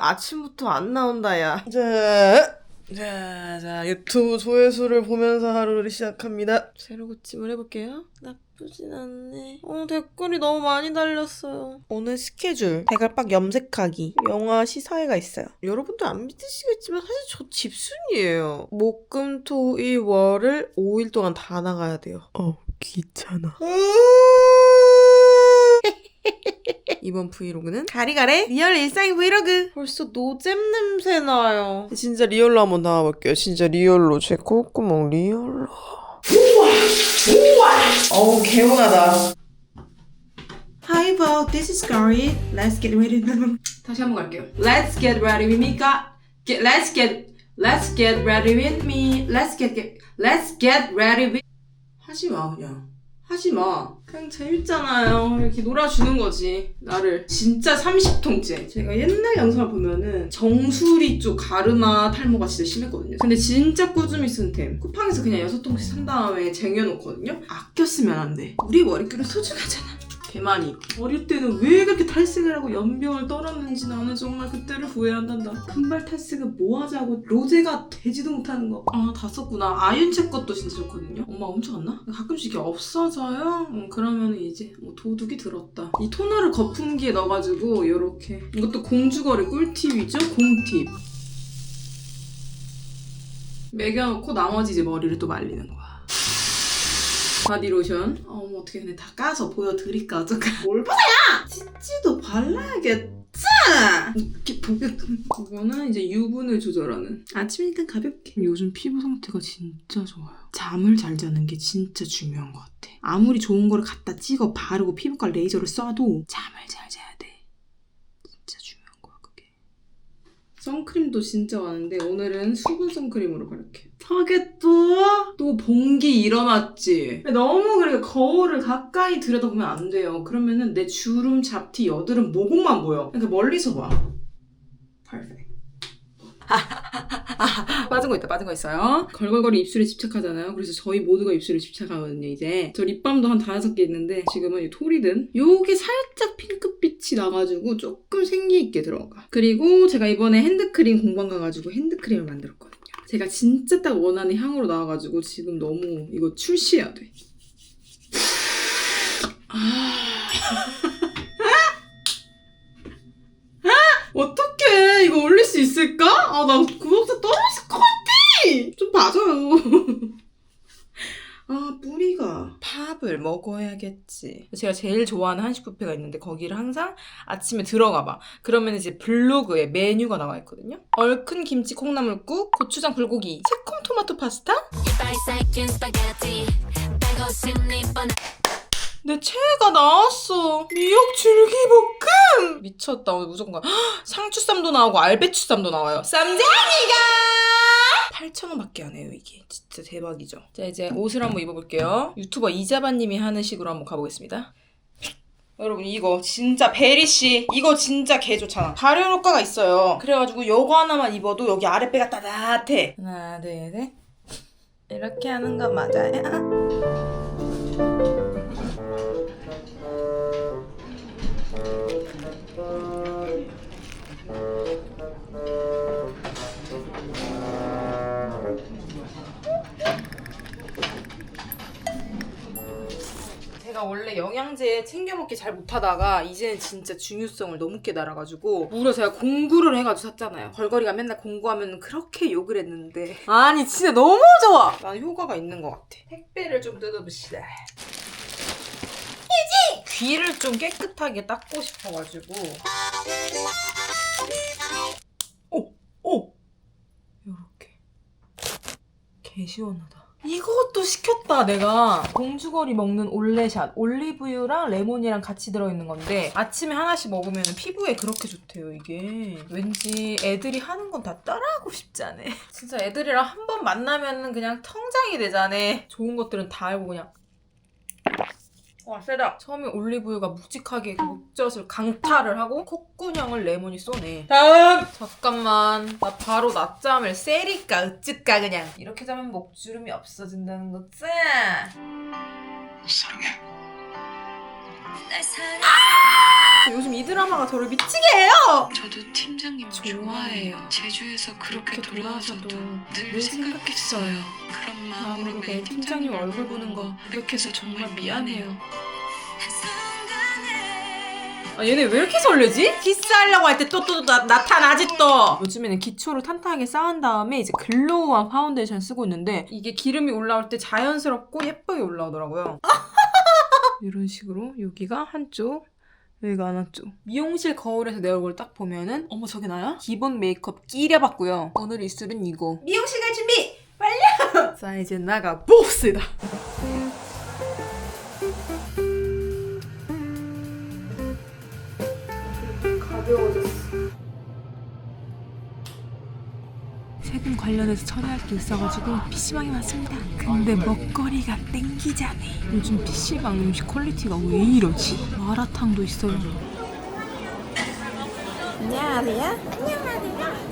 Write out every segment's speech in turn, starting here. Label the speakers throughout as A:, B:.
A: 아침부터 안 나온다, 야. 자, 자, 자, 유튜브 조회수를 보면서 하루를 시작합니다. 새로 고침을 해볼게요. 나쁘진 않네. 어, 댓글이 너무 많이 달렸어요. 오늘 스케줄, 대갈박 염색하기, 영화 시사회가 있어요. 여러분들 안 믿으시겠지만 사실 저 집순이에요. 목, 금, 토, 일, 월을 5일 동안 다 나가야 돼요. 어, 귀찮아. 이번 브이로그는 가리가래 리얼 일상 브이로그 벌써 노잼 냄새 나요 진짜 리얼로 한번 나와볼게요 진짜 리얼로 제 콧구멍 리얼로 우와 우와 어우 개운하다 Hi Bo, this is Gary. Let's get ready. 다시 한번 갈게요. Let's get ready with me. 가, get, let's get Let's get ready with me. Let's get, get Let's get ready with 하지 마 그냥. 하지 마. 그냥 재밌잖아요. 이렇게 놀아주는 거지. 나를. 진짜 30통째. 제가 옛날 영상을 보면은 정수리 쪽 가르마 탈모가 진짜 심했거든요. 근데 진짜 꾸준히 쓴 템. 쿠팡에서 그냥 6통씩 산 다음에 쟁여놓거든요. 아껴 쓰면 안 돼. 우리 머릿결은 소중하잖아. 개많이. 어릴 때는 왜 그렇게 탈색을 하고 연병을 떨었는지 나는 정말 그때를 후회한단다. 금발 탈색은 뭐 하자고 로제가 되지도 못하는 거. 아, 다 썼구나. 아윤채 것도 진짜 좋거든요. 엄마 엄청 안 나? 가끔씩 이게 없어져요? 음, 그러면 이제 뭐 도둑이 들었다. 이 토너를 거품기에 넣어가지고 이렇게. 이것도 공주거리 꿀팁이죠? 공팁. 매겨놓고 나머지 이제 머리를 또 말리는 거야. 바디로션. 어, 뭐 어떻게 근데 다 까서 보여드릴까 어떡하. 뭘 보세요! 이렇게 보게끔. 이거는 이제 유분을 조절하는. 아침이니까 가볍게. 요즘 피부 상태가 진짜 좋아요. 잠을 잘 자는 게 진짜 중요한 것 같아. 아무리 좋은 거를 갖다 찍어 바르고 피부과 레이저를 쏴도 잠을 잘 자야 돼. 진짜 중요한 거야, 그게. 선크림도 진짜 많은데 오늘은 수분 선크림으로 바를게. 타겟도 또 봉기 일어났지. 너무 그렇게 거울을 가까이 들여다보면 안 돼요. 그러면은 내 주름, 잡티, 여드름, 모공만 보여. 그러니까 멀리서 봐. Perfect. 빠진 거 있다, 빠진 거 있어요. 걸걸거리 입술에 집착하잖아요. 그래서 저희 모두가 입술에 집착하거든요, 이제. 저 립밤도 한 다섯 개 있는데, 지금은 이 토리든. 요게 살짝 핑크빛이 나가지고 조금 생기있게 들어가. 그리고 제가 이번에 핸드크림 공방 가가지고 핸드크림을 만들었거든요. 제가 진짜 딱 원하는 향으로 나와가지고 지금 너무 이거 출시해야 돼. 아. 어떡해 이거 올릴 수 있을까? 아 나 구독자 떨어질 것 같아 좀 봐줘요 아 팝을 먹어야겠지 제가 제일 좋아하는 한식 뷔페가 있는데 거기를 항상 아침에 들어가 봐 그러면 이제 블로그에 메뉴가 나와 있거든요 얼큰 김치 콩나물국 고추장 불고기 새콤 토마토 파스타 내 최애가 나왔어. 미역 줄기볶음. 미쳤다. 오늘 무조건 가. 헉, 상추쌈도 나오고 알배추쌈도 나와요. 쌈장이가 8,000원밖에 안 해요, 이게. 진짜 대박이죠. 자, 이제 옷을 한번 입어볼게요. 유튜버 이자바님이 하는 식으로 한번 가보겠습니다. 여러분 이거 진짜 베리씨 이거 진짜 개 좋잖아 발열 효과가 있어요 그래가지고 요거 하나만 입어도 여기 아랫배가 따뜻해 하나 둘셋 이렇게 하는 거 맞아요? 원래 영양제 챙겨 먹기 잘 못하다가 이제는 진짜 중요성을 너무 깨달아가지고 무려 제가 공구를 해가지고 샀잖아요. 걸거리가 맨날 공구하면 그렇게 욕을 했는데 아니 진짜 너무 좋아. 난 효과가 있는 것 같아. 택배를 좀 뜯어봅시다. 귀를 좀 깨끗하게 닦고 싶어가지고 오! 오! 요렇게 개 시원하다. 이것도 시켰다 내가. 공주거리 먹는 올레샷 올리브유랑 레몬이랑 같이 들어있는 건데 아침에 하나씩 먹으면 피부에 그렇게 좋대요 이게. 왠지 애들이 하는 건 다 따라하고 싶지 않아. 진짜 애들이랑 한 번 만나면 그냥 통장이 되잖아. 좋은 것들은 다 알고 그냥 와 세다. 처음에 올리브유가 묵직하게 그 목젖을 강타를 하고 콧구녕을 레몬이 쏘네. 다음! 잠깐만. 나 바로 낮잠을 세리까 으ጭ까 그냥. 이렇게 자면 목주름이 없어진다는 거지?
B: 날 사랑
A: 요즘 이 드라마가 저를 미치게 해요.
C: 저도 팀장님
A: 좋아해요.
C: 제주에서 그렇게
A: 그렇게
C: 돌아와서도
A: 늘늘
C: 생각했어요. 그런 마음으로 매일 팀장님 얼굴 보는 거 그렇게해서 정말 미안해요.
A: 아, 얘네 왜 이렇게 설레지? 키스하려고 할 때 또 또 나타나지 또. 요즘에는 기초를 탄탄하게 쌓은 다음에 이제 글로우한 파운데이션 쓰고 있는데 이게 기름이 올라올 때 자연스럽고 예쁘게 올라오더라고요. 이런 식으로 여기가 한쪽 여기가 한쪽 미용실 거울에서 내 얼굴 딱 보면은 어머 저게 나야? 기본 메이크업 끼려봤고요 오늘 입술은 이거 미용실 갈 준비 완료! 자 이제 나가 봅시다
D: 관련해서 처리할 게 있어가지고 PC방에 왔습니다. 근데 먹거리가 땡기자네. 요즘 PC방 음식 퀄리티가 왜 이러지? 마라탕도 있어요.
A: 안녕하세요.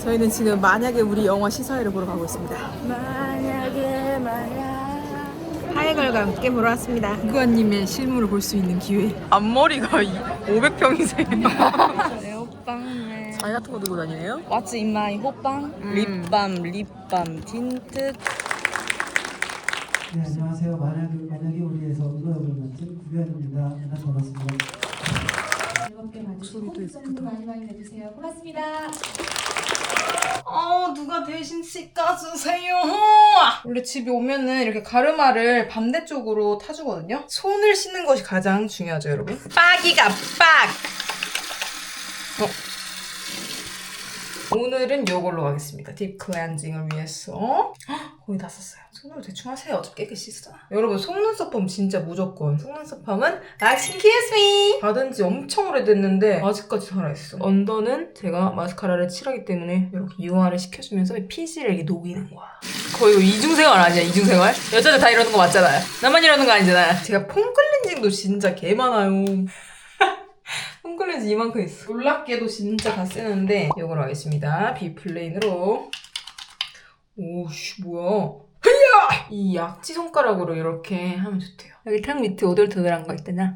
A: 저희는 지금 만약에 우리 영화 시사회를 보러 가고 있습니다. 만약에 만약 하이걸과 함께 보러 왔습니다.
D: 구관님의 실물을 볼 수 있는 기회.
A: 앞머리가 500평이세요. 자기 같은 거 들고 다니네요?
D: What's in my 호빵?
A: 음.
D: 립밤, 립밤, 틴트.
E: 네, 안녕하세요. 만약에, 만약에 우리에서 은호 역을 맡은 구현입니다. 만나서 반갑습니다.
F: 즐겁게 봐주시고 콩순도 많이 많이 내주세요. 고맙습니다.
A: 어, 누가 대신 씻어주세요. 원래 집에 오면은 이렇게 가르마를 반대쪽으로 타주거든요. 손을 씻는 것이 가장 중요하죠, 여러분. 빡이가 빡! 어. 오늘은 이걸로 가겠습니다. 딥 클렌징을 위해서. 헉, 거의 다 썼어요. 손으로 대충 하세요. 어차피 깨끗이 씻잖아. 여러분, 속눈썹 펌 진짜 무조건. 속눈썹 펌은 락신 키스 미! 받은 지 엄청 오래됐는데 아직까지 살아있어. 언더는 제가 마스카라를 칠하기 때문에 이렇게 유화를 시켜주면서 피지를 이렇게 녹이는 거야. 거의 이거 이중생활 아니야, 이중생활? 여자들 다 이러는 거 맞잖아요. 나만 이러는 거 아니잖아요. 제가 폼 클렌징도 진짜 개 많아요. 홈클렌즈 이만큼 있어. 놀랍게도 진짜 다 쓰는데 이걸 하겠습니다. 비플레인으로. 오씨 뭐야. 이 약지 손가락으로 이렇게 하면 좋대요. 여기 턱 밑에 오돌토돌한 거 있잖아.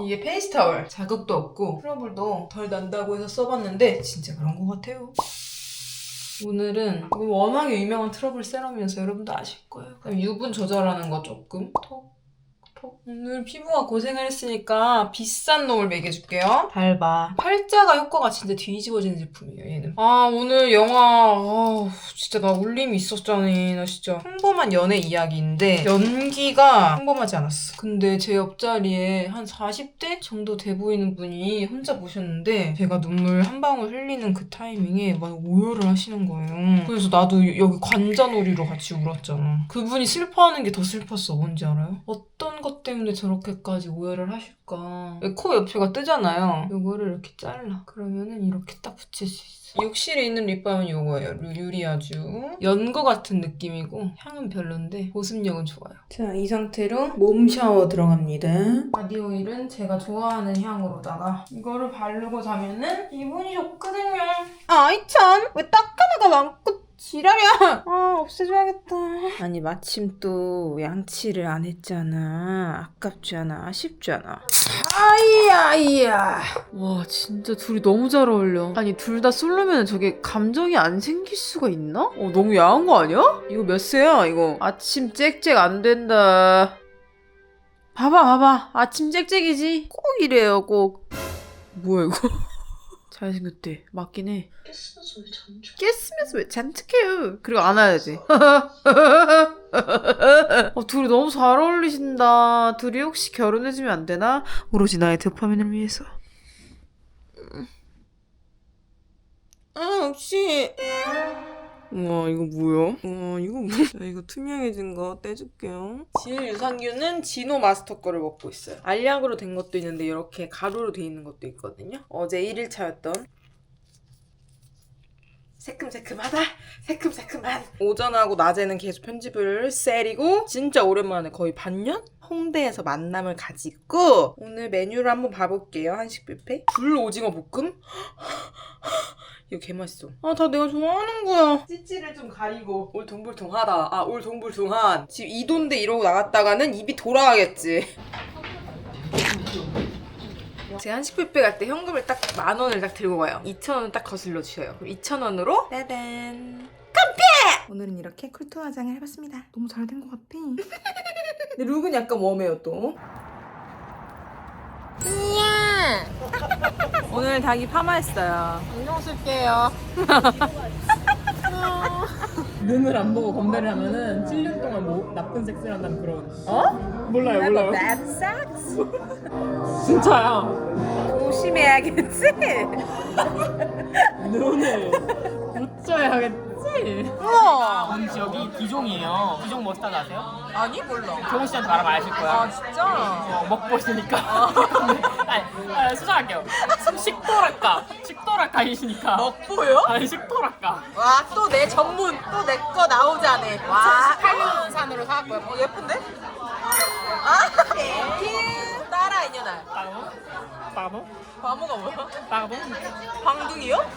A: 이게 페이스 타월. 자극도 없고 트러블도 덜 난다고 해서 써봤는데 진짜 그런 것 같아요. 오늘은 워낙에 유명한 트러블 세럼이어서 여러분도 아실 거예요. 그럼 유분 조절하는 거 조금 톡 톡. 오늘 피부가 고생을 했으니까 비싼 놈을 먹여줄게요. 밟아. 팔자가 효과가 진짜 뒤집어지는 제품이에요, 얘는. 아, 오늘 영화, 아, 진짜 나 울림이 있었잖아. 나 진짜. 평범한 연애 이야기인데, 연기가 평범하지 않았어. 근데 제 옆자리에 한 40대 정도 돼 보이는 분이 혼자 보셨는데, 제가 눈물 한 방울 흘리는 그 타이밍에 막 오열을 하시는 거예요. 그래서 나도 여기 관자놀이로 같이 울었잖아. 그분이 슬퍼하는 게 더 슬펐어. 뭔지 알아요? 어떤 것 때문에 저렇게까지 오열을 하실까? 코 옆에가 뜨잖아요. 요거를 이렇게 잘라. 그러면은 이렇게 딱 붙일 수 있어. 욕실에 있는 립밤은 요거예요. 유리아주. 연고 같은 느낌이고 향은 별론데 보습력은 좋아요. 자, 이 상태로 몸 샤워 들어갑니다. 바디 오일은 제가 좋아하는 향으로다가 이거를 바르고 자면은 기분이 좋거든요. 아이 참, 왜 닦아내가 많고 지랄이야. 아, 없애줘야겠다. 아니, 마침 또 양치를 안 했잖아. 아깝지 않아. 아쉽지 않아. 아이야 이야. 와, 진짜 둘이 너무 잘 어울려. 아니, 둘 다 솔로면 저게 감정이 안 생길 수가 있나? 어, 너무 야한 거 아니야? 이거 몇 세야, 이거? 아침 짹짹 안 된다. 봐봐, 봐봐. 아침 짹짹이지? 꼭 이래요, 꼭. 뭐야, 이거? 잘생겼대. 맞긴 해. 깼으면서 왜 잔뜩해요? 그리고 안아야지. 어, 둘이 너무 잘 어울리신다. 둘이 혹시 결혼해주면 안 되나? 오로지 나의 도파민을 위해서. 아, 혹시. 우와, 이거 뭐야? 우와, 이거 뭐야? 자, 이거 투명해진 거 떼줄게요. 질 유산균은 진호 마스터 거를 먹고 있어요. 알약으로 된 것도 있는데 이렇게 가루로 돼 있는 것도 있거든요. 어제 1일차였던 새큼새큼하다 새큼새큼한 오전하고 낮에는 계속 편집을 세리고 진짜 오랜만에 거의 반년? 홍대에서 만남을 가지고 오늘 메뉴를 한번 봐볼게요 한식 뷔페 불 오징어 볶음 이거 개맛있어 아 다 내가 좋아하는 거야 찌찌를 좀 가리고 올 동불통하다 아 올 동불통한 지금 이 돈데 이러고 나갔다가는 입이 돌아가겠지 제가 한식 뷔페 갈 때 현금을 딱 만 원을 딱 들고 가요. 2천 원을 딱 거슬러 주셔요. 그럼 2천 원으로 따단 컴페! 오늘은 이렇게 쿨톤 화장을 해봤습니다. 너무 잘 된 것 같아. 근데 룩은 약간 웜해요 또. 오늘 닭이 파마했어요. 안경 쓸게요.
C: 눈을 안 보고 건배를 하면은 7년 동안 뭐 나쁜 섹스를 한다는 그런 어? 몰라요 몰라요
A: bad sex?
C: 진짜야
A: 조심해야겠지?
C: 눈을 붙여야겠지
A: 우와!
C: 언니 지역이 기종이에요 기종 머스타드 아세요?
A: 아니 몰라.
C: 정우 씨한테 말하면 아실 거야
A: 아 진짜?
C: 어, 먹고 있으니까 아, 수정할게요 식도락가 식도락가이시니까
A: 먹보요?
C: 아니 식도락가
A: 와 또 내 전문 또 내 거 나오자네. 와
C: 8년산으로 사왔고요
A: 어, 예쁜데? 아 따라 이년아.
C: 빠보 빠보
A: 바보가 뭐야?
C: 빠보
A: 방둥이요?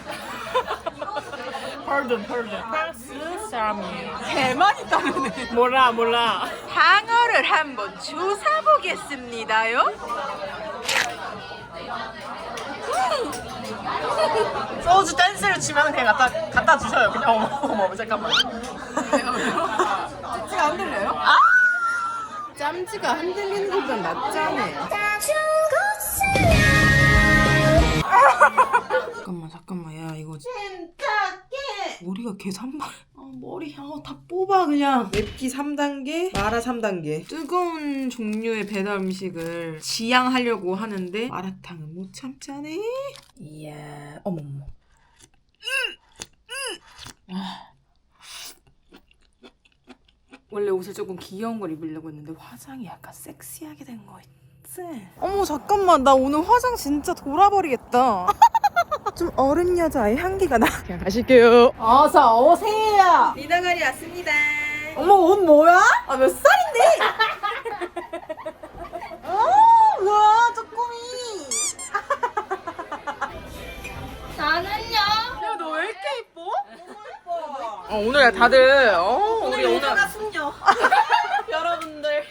C: 펄든 펄든 프랑스 사람이에요
A: 대만이 따르네.
C: 몰라 몰라
A: 방어를 한번 주사 보겠습니다요.
C: 소주 댄스를 치면 그냥 갖다 갖다 주셔요. 그냥 어머 어머 잠깐만.
A: 찌가 안 들려요? 짬찌가 흔들리는 것보다 낫잖아요. 잠깐만 잠깐만 야 이거 머리가 개 산발 아, 머리 아, 다 뽑아 그냥. 맵기 3단계 마라 3단계. 뜨거운 종류의 배달 음식을 지양하려고 하는데 마라탕은 못 참잖네 이야 어머머 원래 옷을 조금 귀여운 걸 입으려고 했는데 화장이 약간 섹시하게 된 거 있 지? 어머 잠깐만 나 오늘 화장 진짜 돌아버리겠다 좀 어른 여자의 향기가 나 그냥 가실게요
D: 어서 오세요.
A: 미나가리 왔습니다
D: 어머 옷 뭐야?
A: 아 몇 살인데? 어, 와 쪼꼬미
G: 나는요.
A: 야너 왜 이렇게 예뻐? 어, 오늘 다들 어, 우리 오늘
D: 숙녀.
A: 여러분들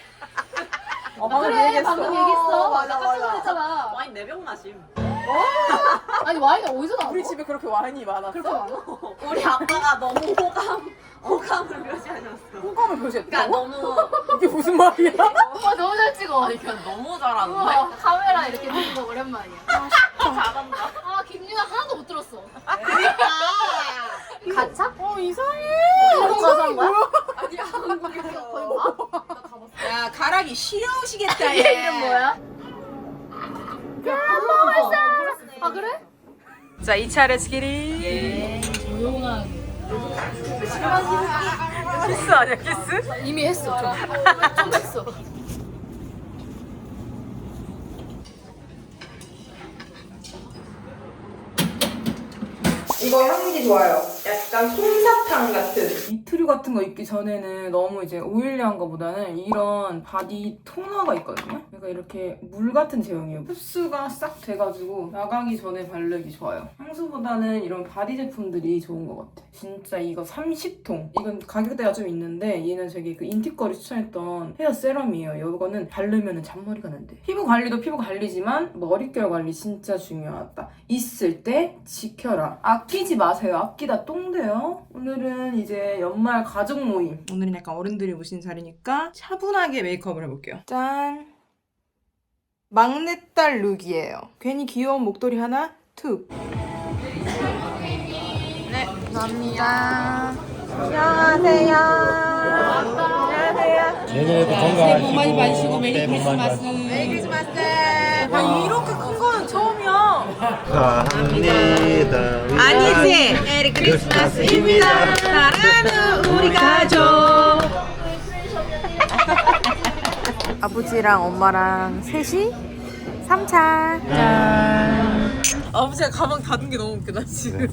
D: 어,
F: 그래 방금 얘기했어.
D: 맞아,
F: 깜짝
D: 맞아.
F: 놀랐잖아.
D: 와인 4병 마심.
F: 아니 와인이 어디서 나왔어?
A: 우리 집에 그렇게 와인이 많았어?
F: 그렇게 많아?
D: 우리 아빠가 너무 호감, 호감을 묘사하셨어.
A: 호감을 표시했다고?
D: 그러니까 너무
A: 이게 무슨 말이야?
F: 오빠 너무 잘 찍어.
D: 그러니까 너무 잘하는
F: 우와, 카메라 이렇게 찍는 거 오랜만이야.
D: 잘한다.
F: 아 김유나 하나도 못 들었어.
D: 그러니까.
F: 가차?
A: 어 이상해
F: 한국 가서 한 거야?
D: 아니야 한국에서.
F: 거의 뭐?
A: 야 가락이 시려우시겠다
F: 얘 이름 뭐야? 아 그래?
A: 자 2차 레츠기리
F: 조용하게.
A: 키스 아니야 키스?
F: 이미 했어. 좀, 좀 했어.
A: 이거 향기 좋아요. 약간 솜사탕 같은. 이트류 같은 거 입기 전에는 너무 이제 오일리한 거보다는 이런 바디 토너가 있거든요. 그러니까 이렇게 물 같은 제형이에요. 흡수가 싹 돼가지고 나가기 전에 바르기 좋아요. 향수보다는 이런 바디 제품들이 좋은 것 같아. 진짜 이거 30통. 이건 가격대가 좀 있는데 얘는 저기 그 인티거리 추천했던 헤어 세럼이에요. 이거는 바르면 잔머리가 난대. 피부 관리도 피부 관리지만 머릿결 관리 진짜 중요하다. 있을 때 지켜라. 아끼지 마세요. 아끼다 똥돼요. 오늘은 이제 연말 가족 모임. 오늘은 약간 어른들이 오신 자리니까 차분하게 메이크업을 해볼게요. 짠. 막내딸 룩이에요. 괜히 귀여운 목도리 하나 툭. 네, 감사합니다. 안녕하세요. 안녕하세요.
H: 내년에도 건강하시고 많이 마시고 메리 크리스마스
A: 메리 크리스마스. 아, 이렇게
H: 축하합니다
A: 아니지. 메리 크리스마스입니다. 사랑하는 우리 가족. 아버지랑 엄마랑 셋이 3차. 짠. 아버지가 가방 닫은 게 너무 웃겨, 나 지금.